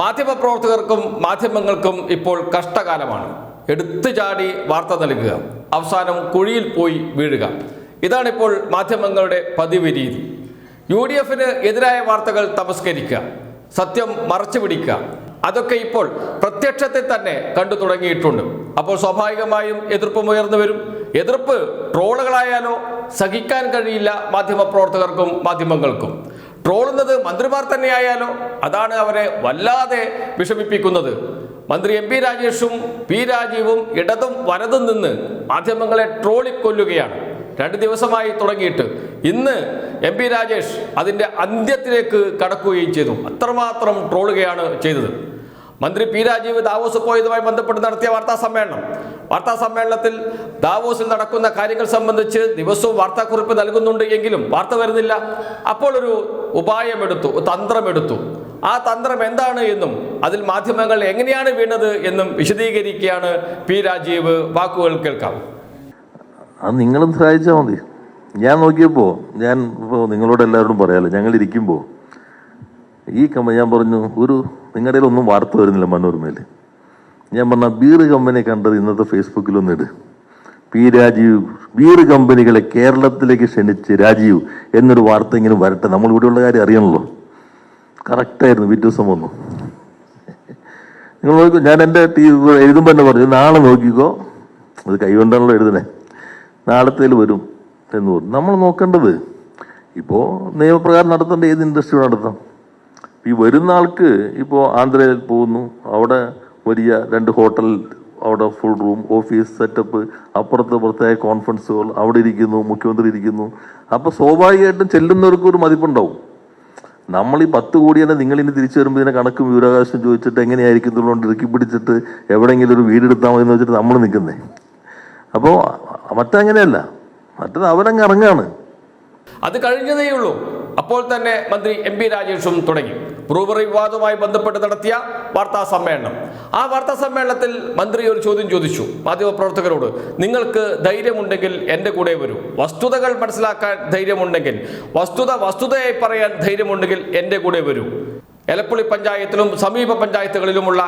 മാധ്യമപ്രവർത്തകർക്കും മാധ്യമങ്ങൾക്കും ഇപ്പോൾ കഷ്ടകാലമാണ്. എടുത്തു ചാടി വാർത്ത നൽകുക അവസാനം കുഴിയിൽ പോയി വീഴുക. ഇതാണിപ്പോൾ മാധ്യമങ്ങളുടെ പതിവ് രീതി യു ഡി എഫിന് എതിരായ വാർത്തകൾ തമസ്കരിക്കുക സത്യം മറച്ചു പിടിക്കുക. അതൊക്കെ ഇപ്പോൾ പ്രത്യക്ഷത്തിൽ തന്നെ കണ്ടു തുടങ്ങിയിട്ടുണ്ട്. അപ്പോൾ സ്വാഭാവികമായും എതിർപ്പും ഉയർന്നു വരും. എതിർപ്പ് ട്രോളുകളായാലോ സഹിക്കാൻ കഴിയില്ല മാധ്യമപ്രവർത്തകർക്കും മാധ്യമങ്ങൾക്കും. ട്രോളുന്നത് മന്ത്രിമാർ തന്നെയായാലോ? അതാണ് അവരെ വല്ലാതെ വിഷമിപ്പിക്കുന്നത്. മന്ത്രി എം പി രാജേഷും പി രാജീവും ഇടതും വലതും നിന്ന് മാധ്യമങ്ങളെ ട്രോളിക്കൊല്ലുകയാണ്. രണ്ട് ദിവസമായി തുടങ്ങിയിട്ട്. ഇന്ന് എം പി രാജേഷ് അതിന്റെ അന്ത്യത്തിലേക്ക് കടക്കുകയും ചെയ്തു. അത്രമാത്രം ട്രോളുകയാണ് ചെയ്തത്. മന്ത്രി പി രാജീവ് ദാവോസ് പോയതുമായി ബന്ധപ്പെട്ട് നടത്തിയ വാർത്താ സമ്മേളനം. വാർത്താ സമ്മേളനത്തിൽ ദാവോസിൽ നടക്കുന്ന കാര്യങ്ങൾ സംബന്ധിച്ച് ദിവസവും വാർത്താക്കുറിപ്പ് നൽകുന്നുണ്ട് എങ്കിലും വാർത്ത വരുന്നില്ല. അപ്പോൾ ഒരു ഉപായമെടുത്തു തന്ത്രമെടുത്തു. ആ തന്ത്രം എന്താണ് എന്നും അതിൽ മാധ്യമങ്ങൾ എങ്ങനെയാണ് വീണത് എന്നും വിശദീകരിക്കുകയാണ് പി രാജീവ്. വാക്കുകൾ കേൾക്കാം. അത് നിങ്ങളും സഹായിച്ചാൽ മതി. ഞാൻ നോക്കിയപ്പോൾ ഞാൻ ഇപ്പോൾ നിങ്ങളോട് എല്ലാവരോടും പറയാമല്ലോ ഞങ്ങൾ ഇരിക്കുമ്പോൾ ഈ കമ്പനി ഞാൻ പറഞ്ഞു ഒരു നിങ്ങളുടെ ഒന്നും വാർത്ത വരുന്നില്ല മനോരമയിൽ ഞാൻ പറഞ്ഞ ബീർ കമ്പനി കണ്ടത് ഇന്നത്തെ ഫേസ്ബുക്കിലൊന്നും ഇട്. പി രാജീവ് ബീർ കമ്പനികളെ കേരളത്തിലേക്ക് ക്ഷണിച്ച് രാജീവ് എന്നൊരു വാർത്ത ഇങ്ങനെ വരട്ടെ. നമ്മൾ ഇവിടെയുള്ള കാര്യം അറിയണല്ലോ. കറക്റ്റായിരുന്നു പിറ്റേ ദിവസം വന്നു. നിങ്ങൾ നോക്കൂ ഞാൻ എന്റെ ടീ എഴുതുമ്പോൾ തന്നെ പറഞ്ഞു നാളെ നോക്കിക്കോ. അത് കൈകൊണ്ടാണല്ലോ എഴുതണേ നാളത്തേൽ വരും എന്ന് പറഞ്ഞു. നമ്മൾ നോക്കേണ്ടത് ഇപ്പോൾ നിയമപ്രകാരം നടത്തേണ്ട ഏത് ഇൻഡസ്ട്രി നടത്താം ഈ വരുന്ന ആൾക്ക് ഇപ്പോൾ ആന്ധ്രയിൽ പോകുന്നു. അവിടെ വലിയ രണ്ട് ഹോട്ടൽ അവിടെ ഫുൾ റൂം ഓഫീസ് സെറ്റപ്പ് അപ്പുറത്ത് പ്രത്യേക കോൺഫറൻസ് ഹോൾ അവിടെ ഇരിക്കുന്നു മുഖ്യമന്ത്രി ഇരിക്കുന്നു. അപ്പോൾ സ്വാഭാവികമായിട്ടും ചെല്ലുന്നവർക്ക് ഒരു മതിപ്പുണ്ടാവും. നമ്മൾ ഈ പത്ത് കോടി തന്നെ നിങ്ങൾ ഇനി തിരിച്ചു വരുമ്പോൾ ഇതിനെ കണക്കും വിവരാവകാശം ചോദിച്ചിട്ട് എങ്ങനെയായിരിക്കും എന്നുള്ളത് ഇറുക്കി പിടിച്ചിട്ട് എവിടെയെങ്കിലും ഒരു വീട് എടുത്താൽ മതി എന്ന് വെച്ചിട്ട് നമ്മൾ നിൽക്കുന്നേ. അപ്പോൾ മറ്റങ്ങനെയല്ല. മറ്റത് അവരങ്ങ് ഇറങ്ങാണ്. അത് കഴിഞ്ഞതേയുള്ളൂ അപ്പോൾ തന്നെ മന്ത്രി എം പി രാജേഷും തുടങ്ങി. ബ്രൂവറി വിവാദവുമായി ബന്ധപ്പെട്ട് നടത്തിയ വാർത്താ സമ്മേളനം. ആ വാർത്താ സമ്മേളനത്തിൽ മന്ത്രി ഒരു ചോദ്യം ചോദിച്ചു. മാധ്യമപ്രവർത്തകരോട് നിങ്ങൾക്ക് ധൈര്യമുണ്ടെങ്കിൽ എന്റെ കൂടെ വരൂ. വസ്തുതകൾ മനസ്സിലാക്കാൻ ധൈര്യമുണ്ടെങ്കിൽ വസ്തുത വസ്തുതയായി പറയാൻ ധൈര്യമുണ്ടെങ്കിൽ എന്റെ കൂടെ വരൂ. എലപ്പുള്ളി പഞ്ചായത്തിലും സമീപ പഞ്ചായത്തുകളിലുമുള്ള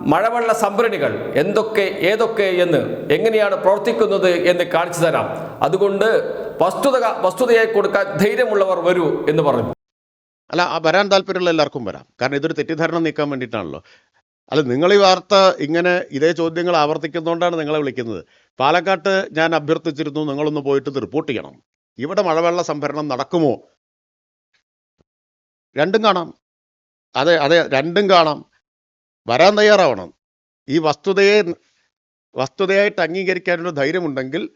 മഴവെള്ള സംഭരണികൾ എന്തൊക്കെ ഏതൊക്കെ എന്ന് എങ്ങനെയാണ് പ്രവർത്തിക്കുന്നത് എന്ന് കാണിച്ചു തരാം. അതുകൊണ്ട് വസ്തുത വസ്തുതയായി കൊടുക്കാൻ ധൈര്യമുള്ളവർ വരൂ എന്ന് പറഞ്ഞു. അല്ല ആ വരാൻ താല്പര്യമുള്ള എല്ലാവർക്കും വരാം. കാരണം ഇതൊരു തെറ്റിദ്ധാരണ നീക്കാൻ വേണ്ടിയിട്ടാണല്ലോ. അല്ല നിങ്ങൾ ഈ വാർത്ത ഇങ്ങനെ ഇതേ ചോദ്യങ്ങൾ ആവർത്തിക്കുന്നതുകൊണ്ടാണ് നിങ്ങളെ വിളിക്കുന്നത്. പാലക്കാട്ട് ഞാൻ അഭ്യർത്ഥിച്ചിരുന്നു നിങ്ങളൊന്ന് പോയിട്ട് റിപ്പോർട്ട് ചെയ്യണം. ഇവിടെ മഴവെള്ള സംഭരണം നടക്കുമോ? രണ്ടും കാണാം. അതെ അതെ രണ്ടും കാണാം. വരാൻ തയ്യാറാവണം. ഈ വസ്തുതയെ വസ്തുതയായിട്ട് അംഗീകരിക്കാനുള്ള ധൈര്യമുണ്ടെങ്കിൽ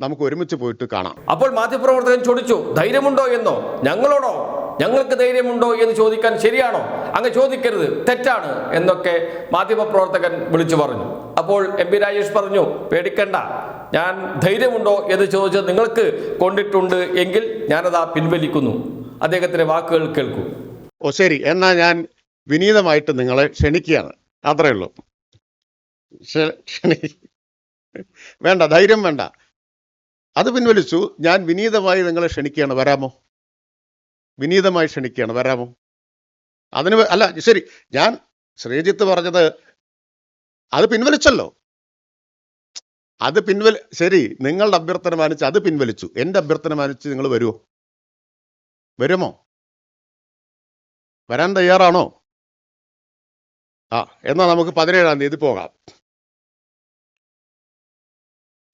നമുക്ക് ഒരുമിച്ച് പോയിട്ട് കാണാം. അപ്പോൾ മാധ്യമപ്രവർത്തകൻ ചോദിച്ചു ധൈര്യമുണ്ടോ എന്നോ? ഞങ്ങളോടോ? ഞങ്ങൾക്ക് ധൈര്യമുണ്ടോ എന്ന് ചോദിക്കാൻ ശരിയാണോ? അങ്ങ് ചോദിക്കരുത്. തെറ്റാണ് എന്നൊക്കെ മാധ്യമപ്രവർത്തകൻ വിളിച്ചു പറഞ്ഞു. അപ്പോൾ എം പി രാജേഷ് പറഞ്ഞു പേടിക്കണ്ട. ഞാൻ ധൈര്യമുണ്ടോ എന്ന് ചോദിച്ചത് നിങ്ങൾക്ക് കൊണ്ടിട്ടുണ്ട് എങ്കിൽ ഞാനതാ പിൻവലിക്കുന്നു. അദ്ദേഹത്തിന്റെ വാക്കുകൾ കേൾക്കൂ. ഓ ശരി. എന്നാ ഞാൻ വിനീതമായിട്ട് നിങ്ങളെ ക്ഷണിക്കുകയാണ്. അത്രേ ഉള്ളൂ. വേണ്ട ധൈര്യം വേണ്ട. അത് പിൻവലിച്ചു. ഞാൻ വിനീതമായി നിങ്ങളെ ക്ഷണിക്കുകയാണ്. വരാമോ? വിനീതമായി ക്ഷണിക്കുകയാണ്. വരാമോ അതിന് അല്ല ശരി. ഞാൻ ശ്രീജിത്ത് പറഞ്ഞത് അത് പിൻവലിച്ചല്ലോ. അത് പിൻവലി ശരി നിങ്ങളുടെ അഭ്യർത്ഥന മാനിച്ച് അത് പിൻവലിച്ചു. എന്റെ അഭ്യർത്ഥന മാനിച്ച് നിങ്ങൾ വരുമോ വരുമോ? വരാൻ തയ്യാറാണോ? ആ എന്നാൽ നമുക്ക് പതിനേഴാം തീയതി പോകാം.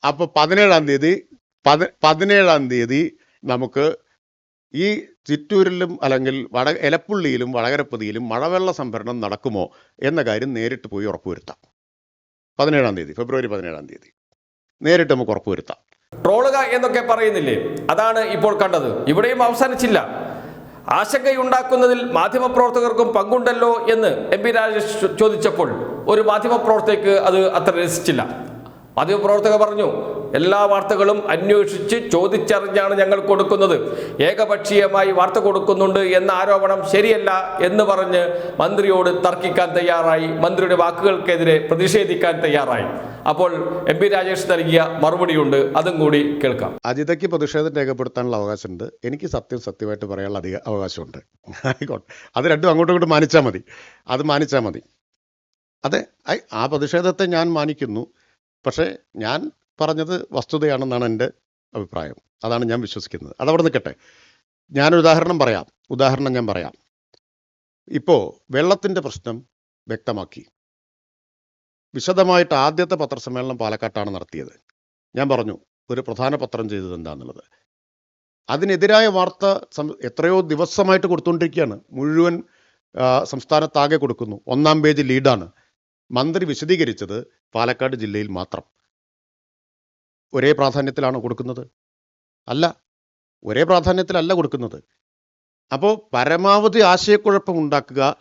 അപ്പൊ പതിനേഴാം തീയതി പതി പതിനേഴാം തീയതി നമുക്ക് ഈ ചിറ്റൂരിലും അല്ലെങ്കിൽ വട എലപ്പുള്ളിയിലും വടകരപ്പതിയിലും മഴവെള്ള സംഭരണം നടക്കുമോ എന്ന കാര്യം നേരിട്ട് പോയി ഉറപ്പുവരുത്താം. പതിനേഴാം തീയതി ഫെബ്രുവരി പതിനേഴാം തീയതി. നേരിട്ട് നമുക്ക് ഉറപ്പുവരുത്താം. ട്രോളുക എന്നൊക്കെ പറയുന്നില്ലേ? അതാണ് ഇപ്പോൾ കണ്ടത്. ഇവിടെയും അവസാനിച്ചില്ല. ആശങ്കയുണ്ടാക്കുന്നതിൽ മാധ്യമപ്രവർത്തകർക്കും പങ്കുണ്ടല്ലോ എന്ന് എം പി രാജേഷ് ചോദിച്ചപ്പോൾ ഒരു മാധ്യമപ്രവർത്തകർക്ക് അത് അത്ര രസിച്ചില്ല. മാധ്യമപ്രവർത്തകർ പറഞ്ഞു എല്ലാ വാർത്തകളും അന്വേഷിച്ച് ചോദിച്ചറിഞ്ഞാണ് ഞങ്ങൾ കൊടുക്കുന്നത്. ഏകപക്ഷീയമായി വാർത്ത കൊടുക്കുന്നുണ്ട് എന്ന ആരോപണം ശരിയല്ല എന്ന് പറഞ്ഞ് മന്ത്രിയോട് തർക്കിക്കാൻ തയ്യാറായി. മന്ത്രിയുടെ വാക്കുകൾക്കെതിരെ പ്രതിഷേധിക്കാൻ തയ്യാറായി. അപ്പോൾ എം പി രാജേഷ് നൽകിയ മറുപടിയുണ്ട്. അതും കൂടി കേൾക്കാം. അജിതയ്ക്ക് പ്രതിഷേധം രേഖപ്പെടുത്താനുള്ള അവകാശമുണ്ട്. എനിക്ക് സത്യം സത്യമായിട്ട് പറയാനുള്ള അധിക അവകാശമുണ്ട്. ആയിക്കോട്ടെ. അത് രണ്ടും അങ്ങോട്ടും ഇങ്ങോട്ടും മാനിച്ചാൽ മതി. അത് മാനിച്ചാൽ മതി. അതെ ആ പ്രതിഷേധത്തെ ഞാൻ മാനിക്കുന്നു. പക്ഷേ ഞാൻ പറഞ്ഞത് വസ്തുതയാണെന്നാണ് എന്റെ അഭിപ്രായം. അതാണ് ഞാൻ വിശ്വസിക്കുന്നത്. അതവിടെ നിൽക്കട്ടെ. ഞാനൊരു ഉദാഹരണം പറയാം. ഉദാഹരണം ഞാൻ പറയാം. ഇപ്പോൾ വെള്ളത്തിന്റെ പ്രശ്നം വ്യക്തമാക്കി. വിശദമായിട്ട് ആദ്യത്തെ പത്രസമ്മേളനം പാലക്കാട്ടാണ് നടത്തിയത്. ഞാൻ പറഞ്ഞു ഒരു പ്രധാന പത്രം ചെയ്തത് എന്താണെന്നുള്ളത് അതിനെതിരായ വാർത്ത എത്രയോ ദിവസമായിട്ട് കൊടുത്തുകൊണ്ടിരിക്കുകയാണ്. മുഴുവൻ സംസ്ഥാനത്താകെ കൊടുക്കുന്നു. ഒന്നാം പേജ് ലീഡാണ്. മന്ത്രി വിശദീകരിച്ചത് പാലക്കാട് ജില്ലയിൽ മാത്രം. ഒരേ പ്രാധാന്യത്തിലാണ് കൊടുക്കുന്നത്. അല്ല ഒരേ പ്രാധാന്യത്തിലല്ല കൊടുക്കുന്നത്. അപ്പോൾ പരമാവധി ആശയക്കുഴപ്പം ഉണ്ടാക്കുക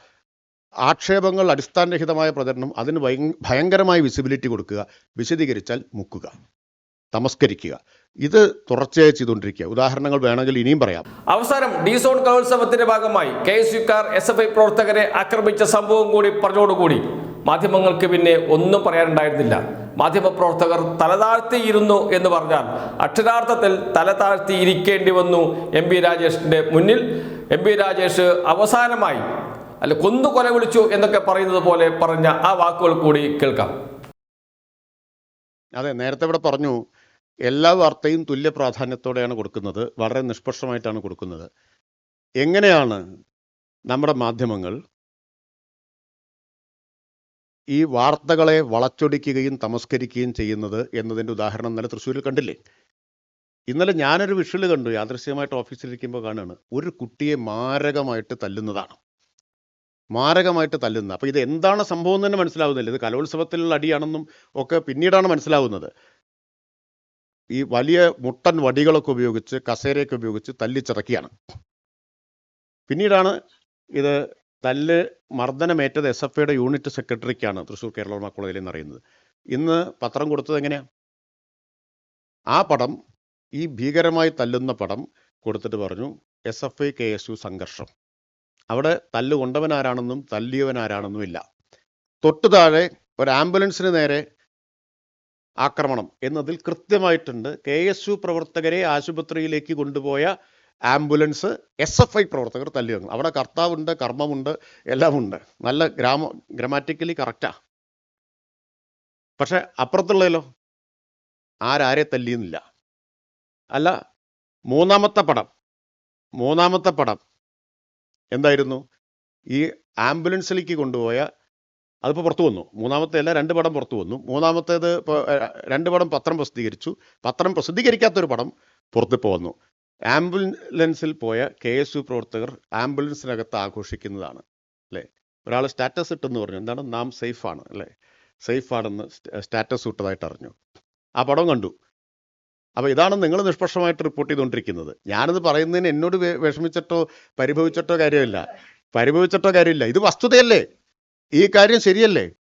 ആക്ഷേപങ്ങൾ അടിസ്ഥാനരഹിതമായ പ്രചരണം അതിന് ഭയ- ഭയങ്കരമായ വിസിബിലിറ്റി കൊടുക്കുക വിശദീകരിച്ചാൽ മുക്കുക തമസ്കരിക്കുക. ഇത് തുടർച്ചയായി ചെയ്തുകൊണ്ടിരിക്കുക. ഉദാഹരണങ്ങൾ വേണമെങ്കിൽ ഇനിയും പറയാം. അവസാനം ഡി സോൺ കലോത്സവത്തിന്റെ ഭാഗമായി കെ എസ് യുക്കാർ എസ് എഫ് ഐ പ്രവർത്തകരെ ആക്രമിച്ച സംഭവം കൂടി പറഞ്ഞോടുകൂടി. മാധ്യമങ്ങൾക്ക് പിന്നെ ഒന്നും പറയാനുണ്ടായിരുന്നില്ല. മാധ്യമപ്രവർത്തകർ തലതാഴ്ത്തിയിരുന്നു എന്ന് പറഞ്ഞാൽ അക്ഷരാർത്ഥത്തിൽ തലതാഴ്ത്തിയിരിക്കേണ്ടി വന്നു എം പി രാജേഷിന്റെ മുന്നിൽ. എം പി രാജേഷ് അവസാനമായി അല്ല കൊന്നു കൊല വിളിച്ചു എന്നൊക്കെ പറയുന്നത് പോലെ പറഞ്ഞ ആ വാക്കുകൾ കൂടി കേൾക്കാം. അതെ നേരത്തെ ഇവിടെ പറഞ്ഞു എല്ലാ വാർത്തയും തുല്യ പ്രാധാന്യത്തോടെയാണ് കൊടുക്കുന്നത് വളരെ നിഷ്പക്ഷമായിട്ടാണ് കൊടുക്കുന്നത്. എങ്ങനെയാണ് നമ്മുടെ മാധ്യമങ്ങൾ ഈ വാർത്തകളെ വളച്ചൊടിക്കുകയും തമസ്കരിക്കുകയും ചെയ്യുന്നത് എന്നതിന്റെ ഉദാഹരണം ഇന്നലെ തൃശ്ശൂരിൽ കണ്ടില്ലേ? ഇന്നലെ ഞാനൊരു വിഷ്വൽ കണ്ടു യാദൃശ്യമായിട്ട് ഓഫീസിലിരിക്കുമ്പോൾ കാണുകയാണ്. ഒരു കുട്ടിയെ മാരകമായിട്ട് തല്ലുന്നതാണ്. മാരകമായിട്ട് തല്ലുന്നത് അപ്പോൾ ഇത് എന്താണ് സംഭവം എന്ന് തന്നെ മനസ്സിലാവുന്നില്ല. ഇത് കലോത്സവത്തിലുള്ള അടിയാണെന്നും ഒക്കെ പിന്നീടാണ് മനസ്സിലാവുന്നത്. ഈ വലിയ മുട്ടൻ വടികളൊക്കെ ഉപയോഗിച്ച് കസേരയൊക്കെ ഉപയോഗിച്ച് തല്ലിച്ചിറക്കിയാണ്. പിന്നീടാണ് ഇത് തല്ല് മർദ്ദനമേറ്റത് എസ് എഫ് ഐയുടെ യൂണിറ്റ് സെക്രട്ടറിക്കാണ് തൃശ്ശൂർ കേരള കോളേജിൽ നിന്ന് അറിയുന്നത്. ഇന്ന് പത്രം കൊടുത്തത് എങ്ങനെയാ? ആ പടം ഈ ഭീകരമായി തല്ലുന്ന പടം കൊടുത്തിട്ട് പറഞ്ഞു S F I K S U സംഘർഷം. അവിടെ തല്ല് തല്ലിയവൻ ആരാണെന്നും ഇല്ല. തൊട്ടു താഴെ ഒരു ആംബുലൻസിന് നേരെ ആക്രമണം എന്നതിൽ കൃത്യമായിട്ടുണ്ട് കെ എസ് യു പ്രവർത്തകരെ ആശുപത്രിയിലേക്ക് കൊണ്ടുപോയ ആംബുലൻസ് എസ് എഫ് ഐ പ്രവർത്തകർ തല്ലി വന്നു അവിടെ കർത്താവുണ്ട് കർമ്മമുണ്ട് എല്ലാമുണ്ട്. നല്ല ഗ്രാമ ഗ്രാമാറ്റിക്കലി കറക്റ്റാ പക്ഷെ അപ്പുറത്തുള്ളതിലോ ആരാരെ തല്ലിയെന്നില്ല. അല്ല മൂന്നാമത്തെ പടം മൂന്നാമത്തെ പടം എന്തായിരുന്നു? ഈ ആംബുലൻസിലേക്ക് കൊണ്ടുപോയ അതിപ്പോൾ പുറത്തു വന്നു. മൂന്നാമത്തെ അല്ല രണ്ട് പടം പുറത്തു വന്നു. മൂന്നാമത്തേത് ഇപ്പോൾ രണ്ട് പടം പത്രം പ്രസിദ്ധീകരിച്ചു. പത്രം പ്രസിദ്ധീകരിക്കാത്തൊരു പടം പുറത്തിപ്പോൾ വന്നു. ആംബുലൻസിൽ പോയ കെ എസ് യു പ്രവർത്തകർ ആംബുലൻസിനകത്ത് ആഘോഷിക്കുന്നതാണ് അല്ലേ? ഒരാൾ സ്റ്റാറ്റസ് ഇട്ടെന്ന് പറഞ്ഞു എന്താണ്? നാം സേഫാണ് അല്ലേ? സേഫാണെന്ന് സ്റ്റാറ്റസ് ഇട്ടതായിട്ട് അറിഞ്ഞു. ആ പടം കണ്ടു. അപ്പോൾ ഇതാണ് നിങ്ങൾ നിഷ്പക്ഷമായിട്ട് റിപ്പോർട്ട് ചെയ്തുകൊണ്ടിരിക്കുന്നത്. ഞാനിത് പറയുന്നതിന് എന്നോട് വിഷമിച്ചിട്ടോ പരിഭവിച്ചിട്ടോ കാര്യമില്ല. പരിഭവിച്ചിട്ടോ കാര്യമില്ല. ഇത് വസ്തുതയല്ലേ? ഈ കാര്യം ശരിയല്ലേ?